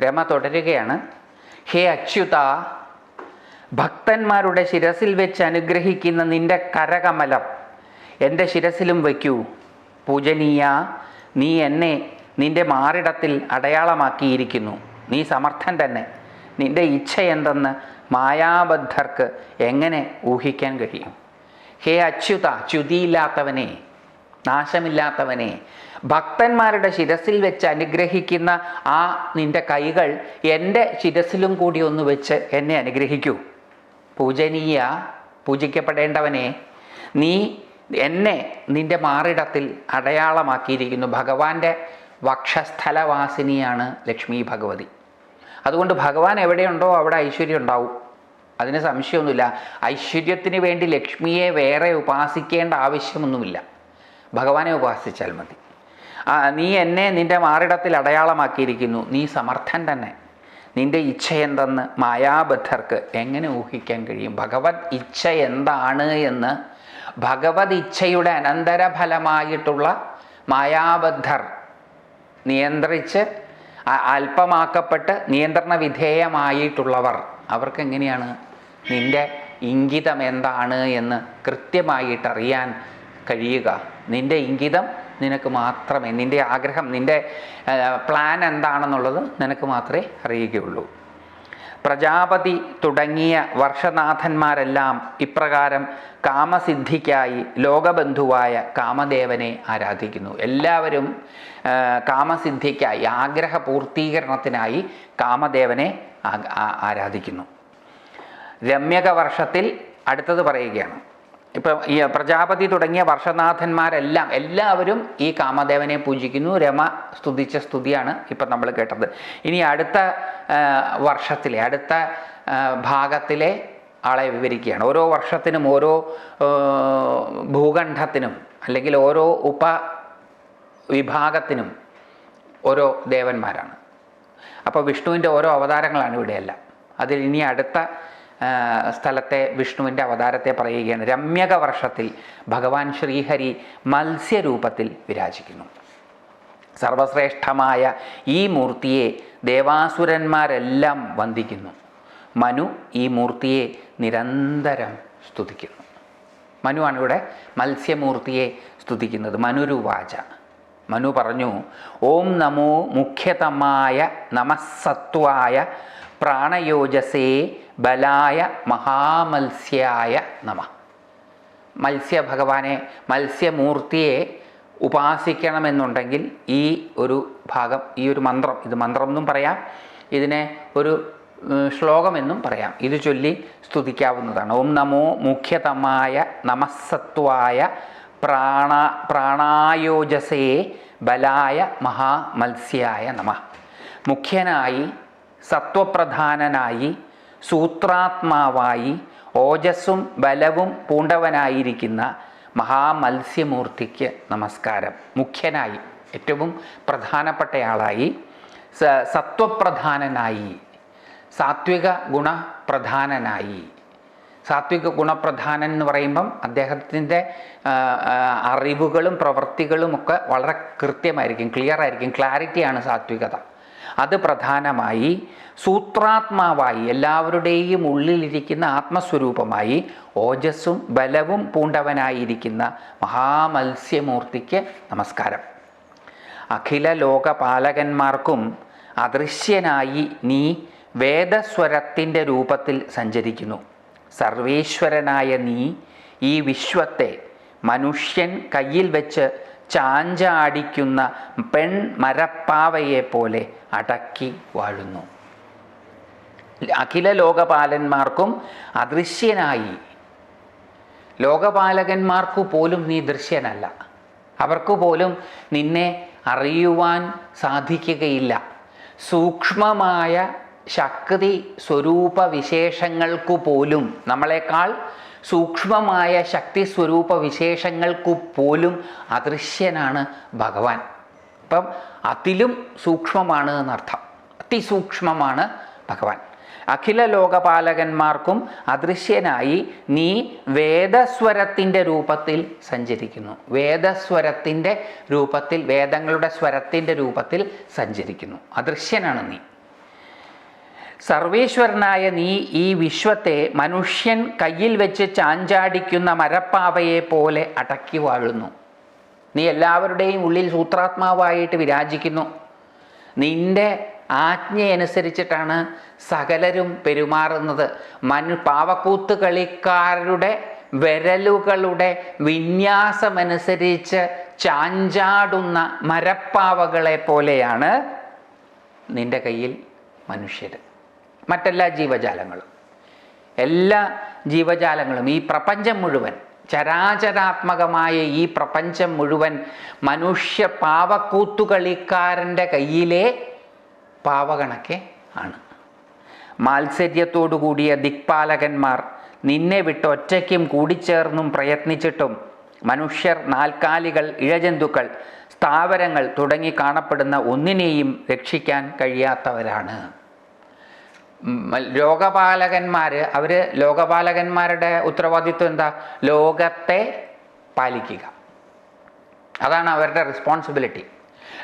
രമ തുടരുകയാണ്. ഹേ അച്യുത ഭക്തന്മാരുടെ ശിരസിൽ വെച്ച് അനുഗ്രഹിക്കുന്ന നിന്റെ കരകമലം എന്റെ ശിരസിലും വയ്ക്കൂ. പൂജനീയ നീ എന്നെ നിന്റെ മാറിടത്തിൽ അടയാളമാക്കിയിരിക്കുന്നു. നീ സമർത്ഥൻ തന്നെ. നിന്റെ ഇച്ഛ എന്തെന്ന് മായാബദ്ധർക്ക് എങ്ങനെ ഊഹിക്കാൻ കഴിയും? ഹേ അച്യുത ച്യുതിയില്ലാത്തവനെ നാശമില്ലാത്തവനെ ഭക്തന്മാരുടെ ശിരസിൽ വെച്ച് അനുഗ്രഹിക്കുന്ന ആ നിന്റെ കൈകൾ എന്റെ ശിരസിലും കൂടി ഒന്ന് വെച്ച് എന്നെ അനുഗ്രഹിക്കൂ. പൂജനീയ പൂജിക്കപ്പെടേണ്ടവനെ നീ എന്നെ നിന്റെ മാറിടത്തിൽ അടയാളമാക്കിയിരിക്കുന്നു. ഭഗവാന്റെ വക്ഷസ്ഥലവാസിനിയാണ് ലക്ഷ്മി ഭഗവതി. അതുകൊണ്ട് ഭഗവാൻ എവിടെയുണ്ടോ അവിടെ ഐശ്വര്യം ഉണ്ടാവും. അതിന് സംശയമൊന്നുമില്ല. ഐശ്വര്യത്തിന് വേണ്ടി ലക്ഷ്മിയെ വേറെ ഉപാസിക്കേണ്ട ആവശ്യമൊന്നുമില്ല. ഭഗവാനെ ഉപാസിച്ചാൽ മതി. നീ എന്നെ നിന്റെ മാറിടത്തിൽ അടയാളമാക്കിയിരിക്കുന്നു. നീ സമർത്ഥൻ തന്നെ. നിന്റെ ഇച്ഛ എന്തെന്ന് മായാബദ്ധർക്ക് എങ്ങനെ ഊഹിക്കാൻ കഴിയും? ഭഗവത് ഇച്ഛ എന്താണ് എന്ന്? ഭഗവത് ഇച്ഛയുടെ അനന്തരഫലമായിട്ടുള്ള മായാബദ്ധർ നിയന്ത്രിച്ച് അല്പമാക്കപ്പെട്ട് നിയന്ത്രണ വിധേയമായിട്ടുള്ളവർ അവർക്ക് എങ്ങനെയാണ്? നിന്റെ ഇംഗിതം എന്താണ് എന്ന് കൃത്യമായിട്ടറിയാൻ കഴിയുക. നിന്റെ ഇംഗിതം നിനക്ക് മാത്രമേ നിന്റെ ആഗ്രഹം നിന്റെ പ്ലാൻ എന്താണെന്നുള്ളത് നിനക്ക് മാത്രമേ അറിയുകയുള്ളൂ. പ്രജാപതി തുടങ്ങിയ വർഷനാഥന്മാരെല്ലാം ഇപ്രകാരം കാമസിദ്ധിക്കായി ലോകബന്ധുവായ കാമദേവനെ ആരാധിക്കുന്നു. എല്ലാവരും കാമസിദ്ധിക്കായി ആഗ്രഹ പൂർത്തീകരണത്തിനായി കാമദേവനെ ആരാധിക്കുന്നു. രമ്യക വർഷത്തിൽ അടുത്തത് പറയുകയാണ്. ഇപ്പം ഈ പ്രജാപതി തുടങ്ങിയ വർഷനാഥന്മാരെല്ലാം എല്ലാവരും ഈ കാമദേവനെ പൂജിക്കുന്നു. രമ സ്തുതിച്ച സ്തുതിയാണ് ഇപ്പം നമ്മൾ കേട്ടത്. ഇനി അടുത്ത വർഷത്തിലെ അടുത്ത ഭാഗത്തിലെ ആളെ വിവരിക്കുകയാണ്. ഓരോ വർഷത്തിനും ഓരോ ഭൂഖണ്ഡത്തിനും അല്ലെങ്കിൽ ഓരോ ഉപ വിഭാഗത്തിനും ഓരോ ദേവന്മാരാണ്. അപ്പോൾ വിഷ്ണുവിന്റെ ഓരോ അവതാരങ്ങളാണ് ഇവിടെയെല്ലാം. അതിൽ ഇനി അടുത്ത സ്ഥലത്തെ വിഷ്ണുവിന്റെ അവതാരത്തെ പറയുകയാണ്. രമ്യക വർഷത്തിൽ ഭഗവാൻ ശ്രീഹരി മത്സ്യരൂപത്തിൽ വിരാജിക്കുന്നു. സർവശ്രേഷ്ഠമായ ഈ മൂർത്തിയെ ദേവാസുരന്മാരെല്ലാം വന്ദിക്കുന്നു. മനു ഈ മൂർത്തിയെ നിരന്തരം സ്തുതിക്കുന്നു. മനുവാണ് ഇവിടെ മത്സ്യമൂർത്തിയെ സ്തുതിക്കുന്നത്. മനുരുവാച. മനു പറഞ്ഞു ഓം നമോ മുഖ്യതമായ നമസ്സത്വായ പ്രാണയോജസേ ബലായ മഹാമത്സ്യായ നമ. മത്സ്യ ഭഗവാനെ മത്സ്യമൂർത്തിയെ ഉപാസിക്കണമെന്നുണ്ടെങ്കിൽ ഈ ഒരു ഭാഗം ഈ ഒരു മന്ത്രം ഇത് മന്ത്രം എന്നും പറയാം ഇതിനെ ഒരു ശ്ലോകമെന്നും പറയാം. ഇത് ചൊല്ലി സ്തുതിക്കാവുന്നതാണ്. ഓം നമോ മുഖ്യതമായ നമസ്സത്വായ പ്രാണ പ്രാണായോജസേ ബലായ മഹാമത്സ്യായ നമ. മുഖ്യനായി സത്വപ്രധാനനായി സൂത്രാത്മാവായി ഓജസ്സും ബലവും പൂണ്ടവനായിരിക്കുന്ന മഹാമത്സ്യമൂർത്തിക്ക് നമസ്കാരം. മുഖ്യനായി ഏറ്റവും പ്രധാനപ്പെട്ടയാളായി സത്വപ്രധാനനായി സാത്വിക ഗുണപ്രധാനനായി. സാത്വിക ഗുണപ്രധാനൻ എന്ന് പറയുമ്പം അദ്ദേഹത്തിന്റെ അറിവുകളും പ്രവൃത്തികളും ഒക്കെ വളരെ കൃത്യമായിരിക്കും ക്ലിയർ ആയിരിക്കും ക്ലാരിറ്റിയാണ് സാത്വികത. അത് പ്രധാനമായി സൂത്രാത്മാവായി എല്ലാവരുടെയും ഉള്ളിലിരിക്കുന്ന ആത്മസ്വരൂപമായി ഓജസ്സും ബലവും പൂണ്ടവനായിരിക്കുന്ന മഹാമത്സ്യമൂർത്തിക്ക് നമസ്കാരം. അഖില ലോകപാലകന്മാർക്കും അദൃശ്യനായി നീ വേദസ്വരത്തിന്റെ രൂപത്തിൽ സഞ്ചരിക്കുന്നു. സർവേശ്വരനായ നീ ഈ വിശ്വത്തെ മനുഷ്യൻ കയ്യിൽ വെച്ച് ചാഞ്ചാടിക്കുന്ന പെൺ മരപ്പാവയെ പോലെ അടക്കി വാഴുന്നു. അഖില ലോകപാലന്മാർക്കും അദൃശ്യനായി. ലോകപാലകന്മാർക്കു പോലും നീ ദൃശ്യനല്ല. അവർക്ക് പോലും നിന്നെ അറിയുവാൻ സാധിക്കുകയില്ല. സൂക്ഷ്മമായ ശക്തി സ്വരൂപ വിശേഷങ്ങൾക്കു പോലും നമ്മളെക്കാൾ സൂക്ഷ്മമായ ശക്തി സ്വരൂപ വിശേഷങ്ങൾക്കു പോലും അദൃശ്യനാണ് ഭഗവാൻ. അപ്പം അതിലും സൂക്ഷ്മമാണ് എന്നർത്ഥം. അതിസൂക്ഷ്മമാണ് ഭഗവാൻ. അഖില ലോകപാലകന്മാർക്കും അദൃശ്യനായി നീ വേദസ്വരത്തിന്റെ രൂപത്തിൽ സഞ്ചരിക്കുന്നു. വേദസ്വരത്തിന്റെ രൂപത്തിൽ വേദങ്ങളുടെ സ്വരത്തിന്റെ രൂപത്തിൽ സഞ്ചരിക്കുന്നു. അദൃശ്യനാണ് നീ. സർവേശ്വരനായ നീ ഈ വിശ്വത്തെ മനുഷ്യൻ കയ്യിൽ വെച്ച് ചാഞ്ചാടിക്കുന്ന മരപ്പാവയെ പോലെ അടക്കി വാഴുന്നു. നീ എല്ലാവരുടെയും ഉള്ളിൽ സൂത്രാത്മാവായിട്ട് വിരാജിക്കുന്നു. നിന്റെ ആജ്ഞയനുസരിച്ചിട്ടാണ് സകലരും പെരുമാറുന്നത്. മനു പാവക്കൂത്ത് കളിക്കാരുടെ വിരലുകളുടെ വിന്യാസമനുസരിച്ച് ചാഞ്ചാടുന്ന മരപ്പാവകളെ പോലെയാണ് നിന്റെ കയ്യിൽ മനുഷ്യർ മറ്റെല്ലാ ജീവജാലങ്ങളും. എല്ലാ ജീവജാലങ്ങളും ഈ പ്രപഞ്ചം മുഴുവൻ ചരാചരാത്മകമായ ഈ പ്രപഞ്ചം മുഴുവൻ മനുഷ്യ പാവക്കൂത്തുകളിക്കാരന്റെ കയ്യിലെ പാവകണക്കെ ആണ്. മാത്സര്യത്തോടു കൂടിയ ദിക്പാലകന്മാർ നിന്നെ വിട്ട് ഒറ്റയ്ക്കും കൂടിച്ചേർന്നും പ്രയത്നിച്ചിട്ടും മനുഷ്യർ നാൽക്കാലികൾ ഇഴജന്തുക്കൾ സ്ഥാവരങ്ങൾ തുടങ്ങി കാണപ്പെടുന്ന ഒന്നിനെയും രക്ഷിക്കാൻ കഴിയാത്തവരാണ്. ലോകപാലകന്മാർ അവർ ലോകപാലകന്മാരുടെ ഉത്തരവാദിത്വം എന്താ? ലോകത്തെ പാലിക്കുക. അതാണ് അവരുടെ റെസ്പോൺസിബിലിറ്റി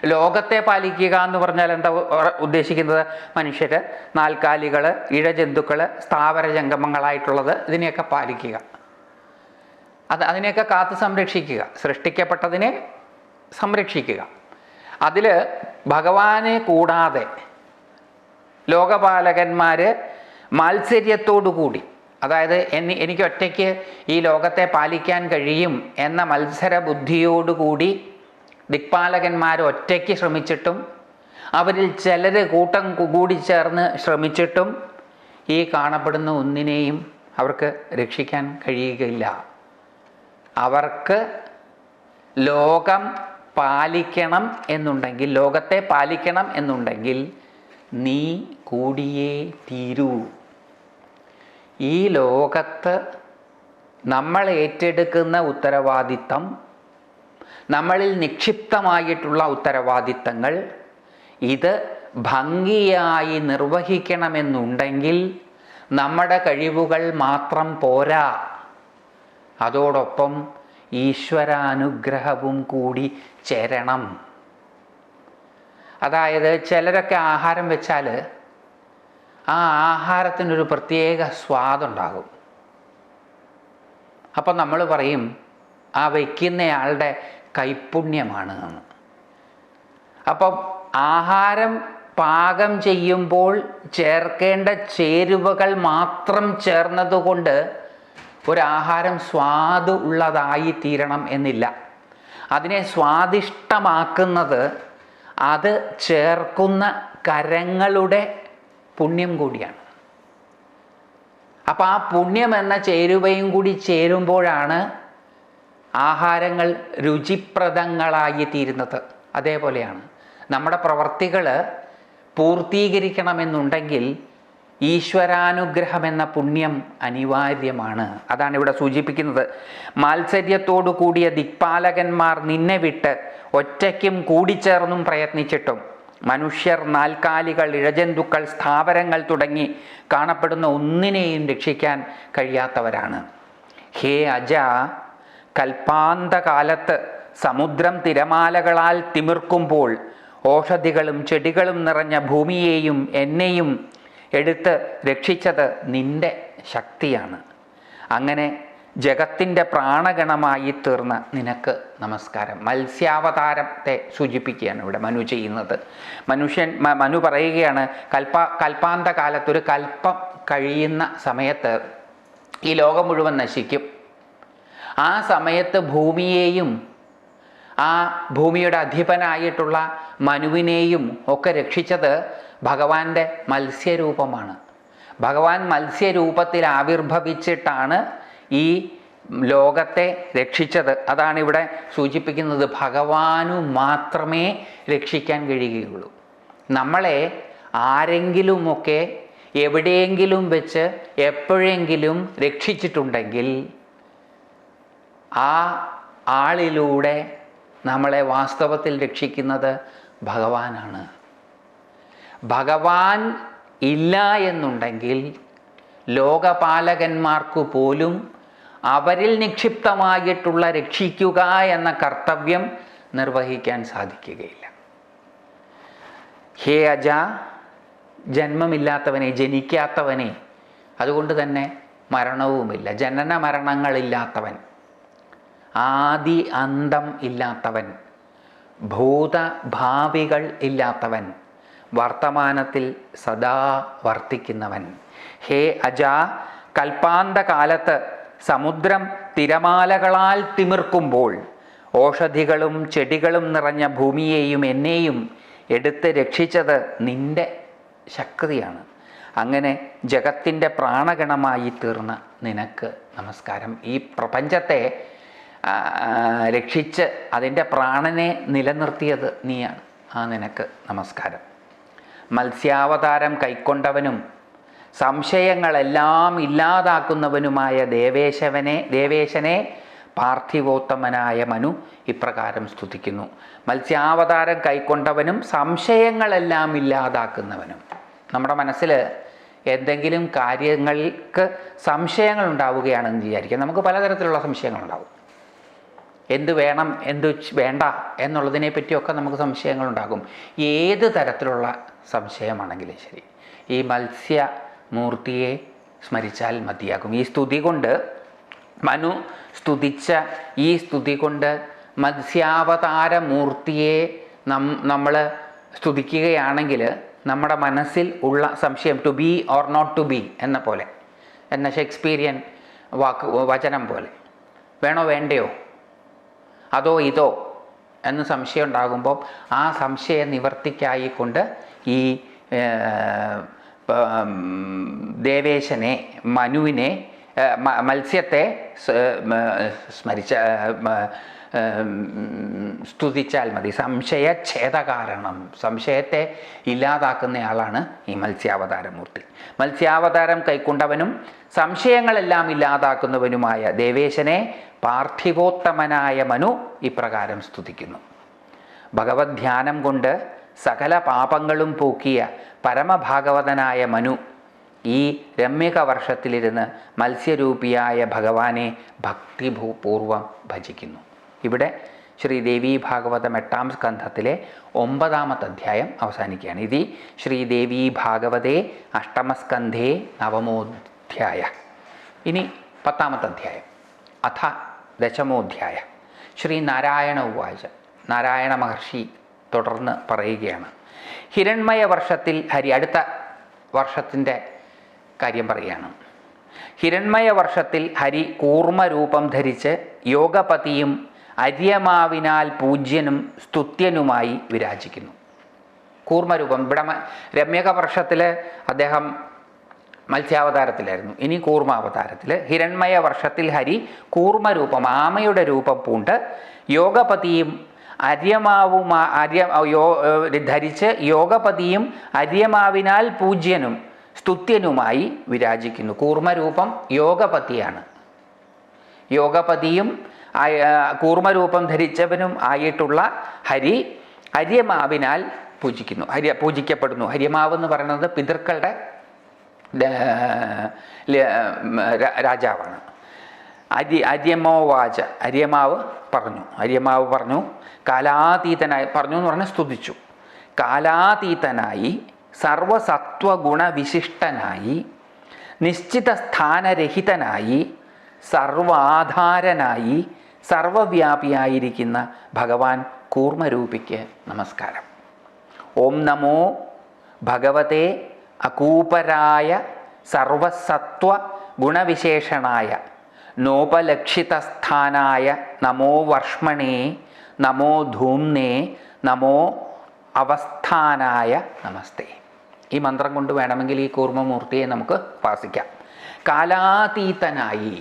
ലോകത്തെ പാലിക്കുക എന്ന് പറഞ്ഞാൽ എന്താ ഉദ്ദേശിക്കുന്നത്? മനുഷ്യർ നാൽക്കാലികൾ ഇഴജന്തുക്കൾ സ്ഥാവര ജംഗമങ്ങളായിട്ടുള്ളത് ഇതിനെയൊക്കെ പാലിക്കുക. അത് അതിനെയൊക്കെ കാത്തു സംരക്ഷിക്കുക. സൃഷ്ടിക്കപ്പെട്ടതിനെ സംരക്ഷിക്കുക. അതിൽ ഭഗവാനെ കൂടാതെ ലോകപാലകന്മാർ മത്സര്യത്തോടുകൂടി അതായത് എനി എനിക്ക് ഒറ്റയ്ക്ക് ഈ ലോകത്തെ പാലിക്കാൻ കഴിയും എന്ന മത്സര ബുദ്ധിയോടുകൂടി ദിക്പാലകന്മാർ ഒറ്റയ്ക്ക് ശ്രമിച്ചിട്ടും അവരിൽ ചിലർ കൂട്ടം കൂടി ചേർന്ന് ശ്രമിച്ചിട്ടും ഈ കാണപ്പെടുന്ന ഒന്നിനെയും അവർക്ക് രക്ഷിക്കാൻ കഴിയുകയില്ല. അവർക്ക് ലോകം പാലിക്കണം എന്നുണ്ടെങ്കിൽ ലോകത്തെ പാലിക്കണം എന്നുണ്ടെങ്കിൽ നീ കൂടിയേ തീരൂ. ഈ ലോകത്ത് നമ്മൾ ഏറ്റെടുക്കുന്ന ഉത്തരവാദിത്തം നമ്മളിൽ നിക്ഷിപ്തമായിട്ടുള്ള ഉത്തരവാദിത്തങ്ങൾ ഇത് ഭംഗിയായി നിർവഹിക്കണമെന്നുണ്ടെങ്കിൽ നമ്മുടെ കഴിവുകൾ മാത്രം പോരാ. അതോടൊപ്പം ഈശ്വരാനുഗ്രഹവും കൂടി ചേരണം. അതായത് ചിലരൊക്കെ ആഹാരം വെച്ചാൽ ആ ആഹാരത്തിനൊരു പ്രത്യേക സ്വാദുണ്ടാകും. അപ്പം നമ്മൾ പറയും ആ വയ്ക്കുന്നയാളുടെ കൈപ്പുണ്യമാണ് എന്ന്. അപ്പം ആഹാരം പാകം ചെയ്യുമ്പോൾ ചേർക്കേണ്ട ചേരുവകൾ മാത്രം ചേർന്നതുകൊണ്ട് ഒരാഹാരം സ്വാദ് ഉള്ളതായി തീരണം എന്നില്ല. അതിനെ സ്വാദിഷ്ടമാക്കുന്നത് അത് ചേർക്കുന്ന കരങ്ങളുടെ പുണ്യം കൂടിയാണ്. അപ്പം ആ പുണ്യം എന്ന ചേരുവയും കൂടി ചേരുമ്പോഴാണ് ആഹാരങ്ങൾ രുചിപ്രദങ്ങളായി തീരുന്നത്. അതേപോലെയാണ്. നമ്മുടെ പ്രവർത്തികൾ പൂർത്തീകരിക്കണമെന്നുണ്ടെങ്കിൽ ഈശ്വരാനുഗ്രഹം എന്ന പുണ്യം അനിവാര്യമാണ്. അതാണ് ഇവിടെ സൂചിപ്പിക്കുന്നത്. മാത്സര്യത്തോടു കൂടിയ ദിക്പാലകന്മാർ നിന്നെ വിട്ട് ഒറ്റയ്ക്കും കൂടിച്ചേർന്നും പ്രയത്നിച്ചിട്ടും മനുഷ്യർ നാൽക്കാലികൾ ഇഴജന്തുക്കൾ സ്ഥാവരങ്ങൾ തുടങ്ങി കാണപ്പെടുന്ന ഒന്നിനെയും രക്ഷിക്കാൻ കഴിയാത്തവരാണ്. ഹേ അജ കൽപ്പാന്തകാലത്ത് സമുദ്രം തിരമാലകളാൽ തിമിർക്കുമ്പോൾ ഓഷധികളും ചെടികളും നിറഞ്ഞ ഭൂമിയെയും എന്നെയും എടുത്ത് രക്ഷിച്ചത് നിന്റെ ശക്തിയാണ്. അങ്ങനെ ജഗത്തിന്റെ പ്രാണഗണമായി തീർന്ന നിനക്ക് നമസ്കാരം. മത്സ്യാവതാരത്തെ സൂചിപ്പിക്കുകയാണ് ഇവിടെ മനു ചെയ്യുന്നത്. മനുഷ്യൻ മനു പറയുകയാണ് കൽപ്പ കൽപ്പാന്ത കാലത്തൊരു കൽപ്പം കഴിയുന്ന സമയത്ത് ഈ ലോകം മുഴുവൻ നശിക്കും. ആ സമയത്ത് ഭൂമിയെയും ആ ഭൂമിയുടെ അധിപനായിട്ടുള്ള മനുവിനെയും ഒക്കെ രക്ഷിച്ചത് ഭഗവാന്റെ മത്സ്യരൂപമാണ്. ഭഗവാൻ മത്സ്യരൂപത്തിൽ ആവിർഭവിച്ചിട്ടാണ് ഈ ലോകത്തെ രക്ഷിച്ചത്. അതാണ് ഇവിടെ സൂചിപ്പിക്കുന്നത് ഭഗവാനു മാത്രമേ രക്ഷിക്കാൻ കഴിയുകയുള്ളൂ. നമ്മളെ ആരെങ്കിലുമൊക്കെ എവിടെയെങ്കിലും വെച്ച് എപ്പോഴെങ്കിലും രക്ഷിച്ചിട്ടുണ്ടെങ്കിൽ ആ ആളിലൂടെ നമ്മളെ വാസ്തവത്തിൽ രക്ഷിക്കുന്നത് ഭഗവാനാണ്. ഭഗവാൻ ഇല്ല എന്നുണ്ടെങ്കിൽ ലോകപാലകന്മാർക്കു പോലും അവരിൽ നിക്ഷിപ്തമായിട്ടുള്ള രക്ഷിക്കുക എന്ന കർത്തവ്യം നിർവഹിക്കാൻ സാധിക്കുകയില്ല. ഹേ അജ ജന്മമില്ലാത്തവനെ ജനിക്കാത്തവനെ അതുകൊണ്ട് തന്നെ മരണവുമില്ല. ജനന മരണങ്ങളില്ലാത്തവൻ ആദി അന്തം ഇല്ലാത്തവൻ ഭൂതഭാവികൾ ഇല്ലാത്തവൻ വർത്തമാനത്തിൽ സദാ വർത്തിക്കുന്നവൻ. ഹേ അജ കൽപ്പാന്തകാലത്ത് സമുദ്രം തിരമാലകളാൽ തിമിർക്കുമ്പോൾ ഓഷധികളും ചെടികളും നിറഞ്ഞ ഭൂമിയെയും എന്നെയും എടുത്ത് രക്ഷിച്ചത് നിന്റെ ശക്തിയാണ്. അങ്ങനെ ജഗത്തിന്റെ പ്രാണഗണമായി തീർന്ന നിനക്ക് നമസ്കാരം. ഈ പ്രപഞ്ചത്തെ രക്ഷിച്ച് അതിന്റെ പ്രാണനെ നിലനിർത്തിയത് നീയാണ്. ആ നിനക്ക് നമസ്കാരം. മത്സ്യാവതാരം കൈക്കൊണ്ടവനും സംശയങ്ങളെല്ലാം ഇല്ലാതാക്കുന്നവനുമായ ദേവേശവനെ ദേവേശനെ പാർത്ഥിവോത്തമനായ മനു ഇപ്രകാരം സ്തുതിക്കുന്നു. മത്സ്യാവതാരം കൈക്കൊണ്ടവനും സംശയങ്ങളെല്ലാം ഇല്ലാതാക്കുന്നവനും. നമ്മുടെ മനസ്സിൽ എന്തെങ്കിലും കാര്യങ്ങൾക്ക് സംശയങ്ങൾ ഉണ്ടാവുകയാണെന്ന് വിചാരിക്കുക നമുക്ക് പലതരത്തിലുള്ള സംശയങ്ങളുണ്ടാവും. എന്ത് വേണം എന്ത് വേണ്ട എന്നുള്ളതിനെ പറ്റിയൊക്കെ നമുക്ക് സംശയങ്ങളുണ്ടാകും. ഏത് തരത്തിലുള്ള സംശയമാണെങ്കിലും ശരി. ഈ മത്സ്യ മൂർത്തിയെ സ്മരിച്ചാൽ മതിയാകും. ഈ സ്തുതി കൊണ്ട് മനു സ്തുതിച്ച ഈ സ്തുതി കൊണ്ട് മത്സ്യാവതാര മൂർത്തിയെ നം നമ്മൾ സ്തുതിക്കുകയാണെങ്കിൽ നമ്മുടെ മനസ്സിൽ ഉള്ള സംശയം to be or not to be എന്ന പോലെ എന്ന ഷേക്സ്പീരിയൻ വാക്ക് വചനം പോലെ വേണോ വേണ്ടയോ? അതോ ഇതോ എന്ന് സംശയം ഉണ്ടാകുമ്പോൾ ആ സംശയ നിവർത്തിക്കായിക്കൊണ്ട് ഈ ദേവേശനെ മനുവിനെ മത്സ്യത്തെ സ്മരിച്ച സ്തുതിച്ചാൽ മതി. സംശയഛേദ കാരണം സംശയത്തെ ഇല്ലാതാക്കുന്നയാളാണ് ഈ മത്സ്യാവതാരമൂർത്തി. മത്സ്യാവതാരം കൈക്കൊണ്ടവനും സംശയങ്ങളെല്ലാം ഇല്ലാതാക്കുന്നവനുമായ ദേവേശനെ പാർത്ഥിവോത്തമനായ മനു ഇപ്രകാരം സ്തുതിക്കുന്നു. ഭഗവത് ധ്യാനം കൊണ്ട് സകല പാപങ്ങളും പോക്കിയ പരമഭാഗവതനായ മനു ഈ രമ്യക വർഷത്തിലിരുന്ന് മത്സ്യരൂപിയായ ഭഗവാനെ ഭക്തിപൂർവം ഭജിക്കുന്നു. ഇവിടെ ശ്രീദേവി ഭാഗവതം എട്ടാം സ്കന്ധത്തിലെ ഒമ്പതാമത്തെ അധ്യായം അവസാനിക്കുകയാണ്. ഇത് ശ്രീദേവി ഭാഗവതേ അഷ്ടമസ്കന്ധേ നവമോധ്യായ. ഇനി പത്താമത്തെ അധ്യായം അഥ ദശമോധ്യായ. ശ്രീ നാരായണ ഉവാച. നാരായണ മഹർഷി തുടർന്ന് പറയുകയാണ്. ഹിരൺമയ വർഷത്തിൽ ഹരി അടുത്ത വർഷത്തിന്റെ കാര്യം പറയുകയാണ്. ഹിരൺമയ വർഷത്തിൽ ഹരി കൂർമ്മരൂപം ധരിച്ച് യോഗപതിയും അര്യമാവിനാൽ പൂജ്യനും സ്തുത്യനുമായി വിരാജിക്കുന്നു. കൂർമ്മരൂപം. ഇവിടെ മ- രമ്യക വർഷത്തിൽ അദ്ദേഹം മത്സ്യാവതാരത്തിലായിരുന്നു. ഇനി കൂർമാവതാരത്തിൽ ഹിരൺമയ വർഷത്തിൽ ഹരി കൂർമ്മരൂപം ആമയുടെ രൂപം പൂണ്ട് യോഗപതിയും അര്യമാവുമാ അര്യ യോ ധരിച്ച് യോഗപതിയും അര്യമാവിനാൽ പൂജ്യനും സ്തുത്യനുമായി വിരാജിക്കുന്നു. കൂർമ്മരൂപം യോഗപതിയാണ്. യോഗപതിയും കൂർമ്മരൂപം ധരിച്ചവനും ആയിട്ടുള്ള ഹരി ഹര്യമാവിനാൽ പൂജിക്കുന്നു. ഹരി പൂജിക്കപ്പെടുന്നു. ഹര്യമാവ് എന്ന് പറയുന്നത് പിതൃക്കളുടെ രാജാവാണ്. അരി അര്യമോവാച അര്യമാവ് പറഞ്ഞു. അര്യമാവ് പറഞ്ഞു കാലാതീതനായി പറഞ്ഞു എന്ന് പറഞ്ഞാൽ സ്തുതിച്ചു. കാലാതീതനായി സർവസത്വഗുണവിശിഷ്ടനായി നിശ്ചിത സ്ഥാനരഹിതനായി സർവാധാരനായി സർവവ്യാപിയായിരിക്കുന്ന ഭഗവാൻ കൂർമ്മരൂപിക്ക് നമസ്കാരം. ഓം നമോ ഭഗവതേ അകൂപരായ സർവസത്വ ഗുണവിശേഷണായ നോപലക്ഷിതസ്ഥാനായ നമോ വർഷ്മണേ നമോ ധൂംനേ നമോ അവസ്ഥാനായ നമസ്തേ. ഈ മന്ത്രം കൊണ്ട് വേണമെങ്കിൽ ഈ കൂർമ്മമൂർത്തിയെ നമുക്ക് ഉപാസിക്കാം കാലാതീതനായി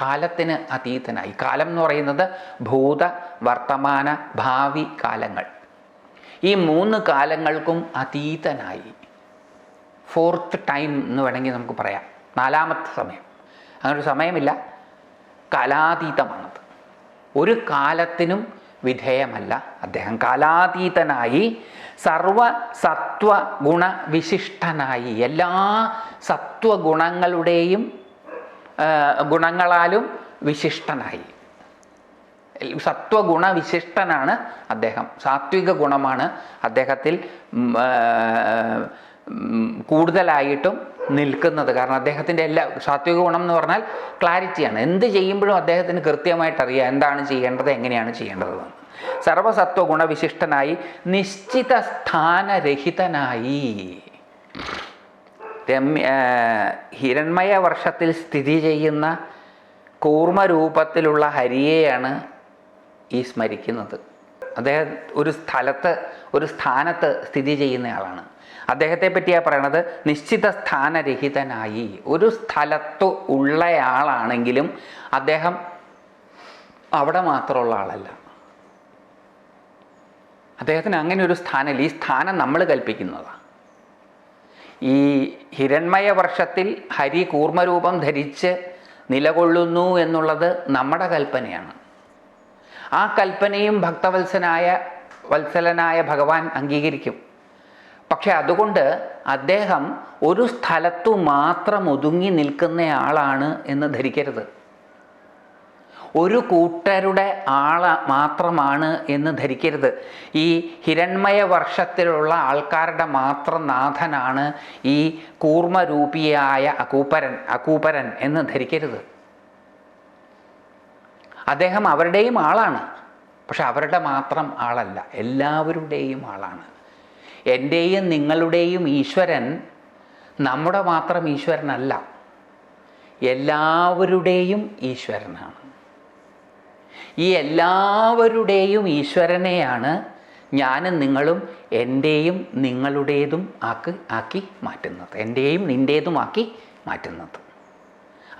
കാലത്തിന് അതീതനായി. കാലം എന്ന് പറയുന്നത് ഭൂത വർത്തമാന ഭാവി കാലങ്ങൾ. ഈ മൂന്ന് കാലങ്ങൾക്കും അതീതനായി. ഫോർത്ത് ടൈം എന്ന് വേണമെങ്കിൽ നമുക്ക് പറയാം. നാലാമത്തെ സമയം. അങ്ങനൊരു സമയമില്ല. കാലാതീതമാണത്. ഒരു കാലത്തിനും വിധേയമല്ല. അദ്ദേഹം കാലാതീതനായി സർവ സത്വ ഗുണവിശിഷ്ടനായി എല്ലാ സത്വഗുണങ്ങളുടെയും ഗുണങ്ങളാലും വിശിഷ്ടനായി. സത്വഗുണവിശിഷ്ടനാണ് അദ്ദേഹം. സാത്വിക ഗുണമാണ് അദ്ദേഹത്തിൽ കൂടുതലായിട്ടും നിൽക്കുന്നത്. കാരണം അദ്ദേഹത്തിന്റെ എല്ലാ സാത്വിക ഗുണം എന്ന് പറഞ്ഞാൽ ക്ലാരിറ്റിയാണ്. എന്ത് ചെയ്യുമ്പോഴും അദ്ദേഹത്തിന് കൃത്യമായിട്ട് അറിയാം എന്താണ് ചെയ്യേണ്ടത് എങ്ങനെയാണ് ചെയ്യേണ്ടത്. സർവസത്വ ഗുണവിശിഷ്ടനായി നിശ്ചിത സ്ഥാനരഹിതനായി രമ്യ ഹിരൺമയ വർഷത്തിൽ സ്ഥിതി ചെയ്യുന്ന കൂർമ്മരൂപത്തിലുള്ള ഹരിയെയാണ് ഈ സ്മരിക്കുന്നത്. അദ്ദേഹം ഒരു സ്ഥലത്ത് ഒരു സ്ഥാനത്ത് സ്ഥിതി ചെയ്യുന്നയാളാണ് അദ്ദേഹത്തെ പറ്റിയാണ് പറയണത് നിശ്ചിത സ്ഥാനരഹിതനായി ഒരു സ്ഥലത്ത് ഉള്ളയാളാണെങ്കിലും അദ്ദേഹം അവിടെ മാത്രമുള്ള ആളല്ല. അദ്ദേഹത്തിന് അങ്ങനെ ഒരു സ്ഥാനമില്ല. ഈ സ്ഥാനം നമ്മൾ കൽപ്പിക്കുന്നതാണ് ഈ ഹിരൺമയ വർഷത്തിൽ ഹരി കൂർമ്മരൂപം ധരിച്ച് നിലകൊള്ളുന്നു എന്നുള്ളത് നമ്മുടെ കൽപ്പനയാണ്. ആ കൽപ്പനയും ഭക്തവത്സനായ വത്സലനായ ഭഗവാൻ അംഗീകരിക്കും. പക്ഷെ അതുകൊണ്ട് അദ്ദേഹം ഒരു സ്ഥലത്തു മാത്രം ഒതുങ്ങി നിൽക്കുന്നയാളാണ് എന്ന് ധരിക്കരുത്. ഒരു കൂട്ടരുടെ ആള മാത്രമാണ് എന്ന് ധരിക്കരുത്. ഈ ഹിരൺമയ വർഷത്തിലുള്ള ആൾക്കാരുടെ മാത്രം നാഥനാണ് ഈ കൂർമ്മരൂപിയായ അകൂപരൻ അകൂപരൻ എന്ന് ധരിക്കരുത്. അദ്ദേഹം അവരുടെയും ആളാണ്. പക്ഷെ അവരുടെ മാത്രം ആളല്ല എല്ലാവരുടെയും ആളാണ്. എന്റെയും നിങ്ങളുടെയും ഈശ്വരൻ നമ്മുടെ മാത്രം ഈശ്വരനല്ല എല്ലാവരുടെയും ഈശ്വരനാണ്. ഈ എല്ലാവരുടെയും ഈശ്വരനെയാണ് ഞാനും നിങ്ങളും എന്റെയും നിങ്ങളുടേതും ആക്ക് ആക്കി മാറ്റുന്നത്. എന്റെയും നിന്റേതുമാക്കി മാറ്റുന്നത്.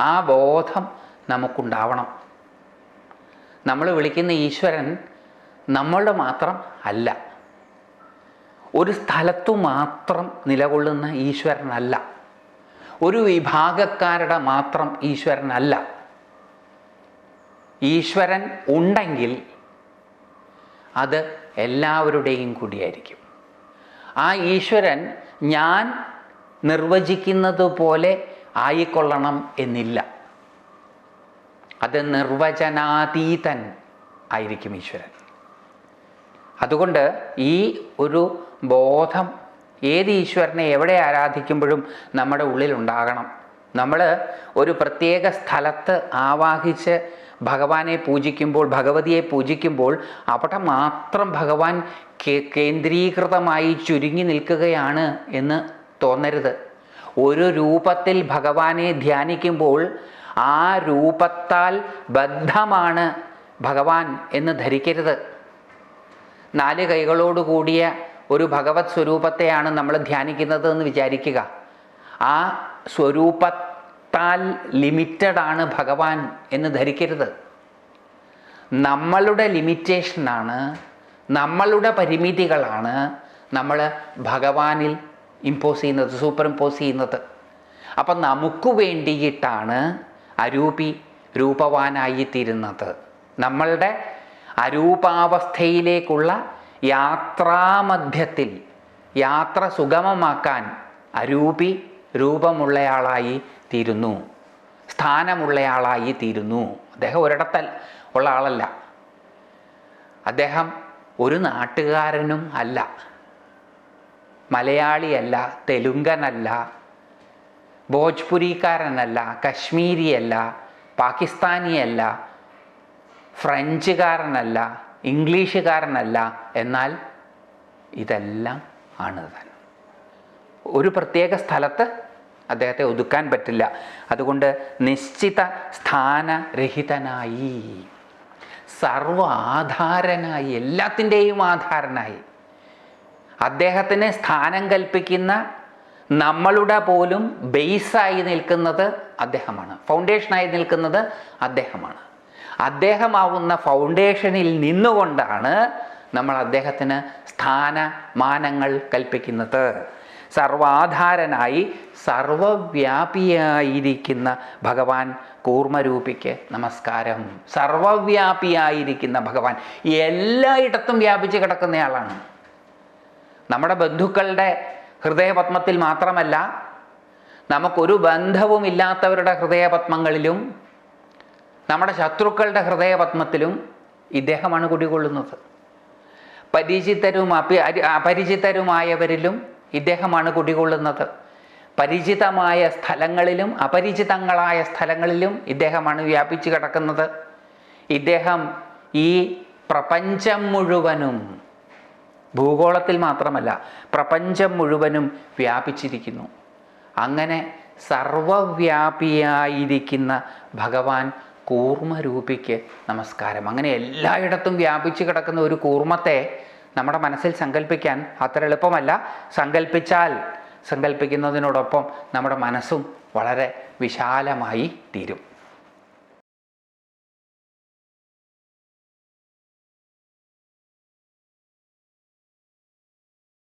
ആ ബോധം നമുക്കുണ്ടാവണം. നമ്മൾ വിളിക്കുന്ന ഈശ്വരൻ നമ്മളുടെ മാത്രം അല്ല. ഒരു സ്ഥലത്തു മാത്രം നിലകൊള്ളുന്ന ഈശ്വരനല്ല. ഒരു വിഭാഗക്കാരുടെ മാത്രം ഈശ്വരനല്ല. ഈശ്വരൻ ഉണ്ടെങ്കിൽ അത് എല്ലാവരുടെയും കൂടിയായിരിക്കും. ആ ഈശ്വരൻ ഞാൻ നിർവചിക്കുന്നത് പോലെ ആയിക്കൊള്ളണം എന്നില്ല. അത് നിർവചനാതീതൻ ആയിരിക്കും ഈശ്വരൻ. അതുകൊണ്ട് ഈ ഒരു ബോധം ഏത് ഈശ്വരനെ എവിടെ ആരാധിക്കുമ്പോഴും നമ്മുടെ ഉള്ളിലുണ്ടാകണം നമ്മൾ ഒരു പ്രത്യേക സ്ഥലത്ത് ആവാഹിച്ച് ഭഗവാനെ പൂജിക്കുമ്പോൾ ഭഗവതിയെ പൂജിക്കുമ്പോൾ അവിടെ മാത്രം ഭഗവാൻ കേന്ദ്രീകൃതമായി ചുരുങ്ങി നിൽക്കുകയാണ് എന്ന് തോന്നരുത്. ഒരു രൂപത്തിൽ ഭഗവാനെ ധ്യാനിക്കുമ്പോൾ ആ രൂപത്താൽ ബദ്ധമാണ് ഭഗവാൻ എന്ന് ധരിക്കരുത്. നാല് കൈകളോടുകൂടിയ ഒരു ഭഗവത് സ്വരൂപത്തെയാണ് നമ്മൾ ധ്യാനിക്കുന്നത് എന്ന് വിചാരിക്കുക. ആ സ്വരൂപത്താൽ ലിമിറ്റഡ് ആണ് ഭഗവാൻ എന്ന് ധരിക്കരുത്. നമ്മളുടെ ലിമിറ്റേഷനാണ് നമ്മളുടെ പരിമിതികളാണ് നമ്മൾ ഭഗവാനിൽ ഇമ്പോസ് ചെയ്യുന്നത് സൂപ്പർ ഇമ്പോസ് ചെയ്യുന്നത്. അപ്പം നമുക്ക് വേണ്ടിയിട്ടാണ് അരൂപി രൂപവാനായിത്തീരുന്നത്. നമ്മളുടെ അരൂപാവസ്ഥയിലേക്കുള്ള യാത്രാമധ്യത്തിൽ യാത്ര സുഗമമാക്കാൻ അരൂപി രൂപമുള്ളയാളായി തീരുന്നു. സ്ഥാനമുള്ളയാളായി തീരുന്നു അദ്ദേഹം ഒരിടത്തൽ ഉള്ള ആളല്ല. അദ്ദേഹം ഒരു നാട്ടുകാരനും അല്ല. മലയാളിയല്ല തെലുങ്കനല്ല ഭോജ്പുരിക്കാരനല്ല കശ്മീരിയല്ല പാകിസ്ഥാനിയല്ല ഫ്രഞ്ചുകാരനല്ല ഇംഗ്ലീഷുകാരനല്ല. എന്നാൽ ഇതെല്ലാം ആണ് താൻ ഒരു പ്രത്യേക സ്ഥലത്ത് അദ്ദേഹത്തെ ഒതുക്കാൻ പറ്റില്ല. അതുകൊണ്ട് നിശ്ചിത സ്ഥാനരഹിതനായി. സർവ ആധാരനായി എല്ലാത്തിന്റെയും ആധാരനായി. അദ്ദേഹത്തിന് സ്ഥാനം കൽപ്പിക്കുന്ന നമ്മളുടെ പോലും ബേസായി നിൽക്കുന്നത് അദ്ദേഹമാണ്. ഫൗണ്ടേഷനായി നിൽക്കുന്നത് അദ്ദേഹമാണ്. അദ്ദേഹമാവുന്ന ഫൗണ്ടേഷനിൽ നിന്നുകൊണ്ടാണ് നമ്മൾ അദ്ദേഹത്തിന് സ്ഥാനമാനങ്ങൾ കൽപ്പിക്കുന്നത്. സർവാധാരനായി സർവവ്യാപിയായിരിക്കുന്ന ഭഗവാൻ കൂർമ്മരൂപിക്ക് നമസ്കാരം. സർവവ്യാപിയായിരിക്കുന്ന ഭഗവാൻ എല്ലായിടത്തും വ്യാപിച്ച് കിടക്കുന്നയാളാണ്. നമ്മുടെ ബന്ധുക്കളുടെ ഹൃദയപത്മത്തിൽ മാത്രമല്ല നമുക്കൊരു ബന്ധവുമില്ലാത്തവരുടെ ഹൃദയപത്മങ്ങളിലും നമ്മുടെ ശത്രുക്കളുടെ ഹൃദയപത്മത്തിലും ഇദ്ദേഹമാണ് കുടികൊള്ളുന്നത്. പരിചിതരും അപി അപരിചിതരുമായവരിലും ഇദ്ദേഹമാണ് കുടികൊള്ളുന്നത്. പരിചിതമായ സ്ഥലങ്ങളിലും അപരിചിതങ്ങളായ സ്ഥലങ്ങളിലും ഇദ്ദേഹമാണ് വ്യാപിച്ചു കിടക്കുന്നത്. ഇദ്ദേഹം ഈ പ്രപഞ്ചം മുഴുവനും ഭൂഗോളത്തിൽ മാത്രമല്ല പ്രപഞ്ചം മുഴുവനും വ്യാപിച്ചിരിക്കുന്നു. അങ്ങനെ സർവവ്യാപിയായിരിക്കുന്ന ഭഗവാൻ കൂർമ്മരൂപിക്ക് നമസ്കാരം. അങ്ങനെ എല്ലായിടത്തും വ്യാപിച്ചു കിടക്കുന്ന ഒരു കൂർമ്മത്തെ നമ്മുടെ മനസ്സിൽ സങ്കല്പിക്കാൻ അത്ര എളുപ്പമല്ല. സങ്കല്പിച്ചാൽ സങ്കല്പിക്കുന്നതിനോടൊപ്പം നമ്മുടെ മനസ്സും വളരെ വിശാലമായി തീരും.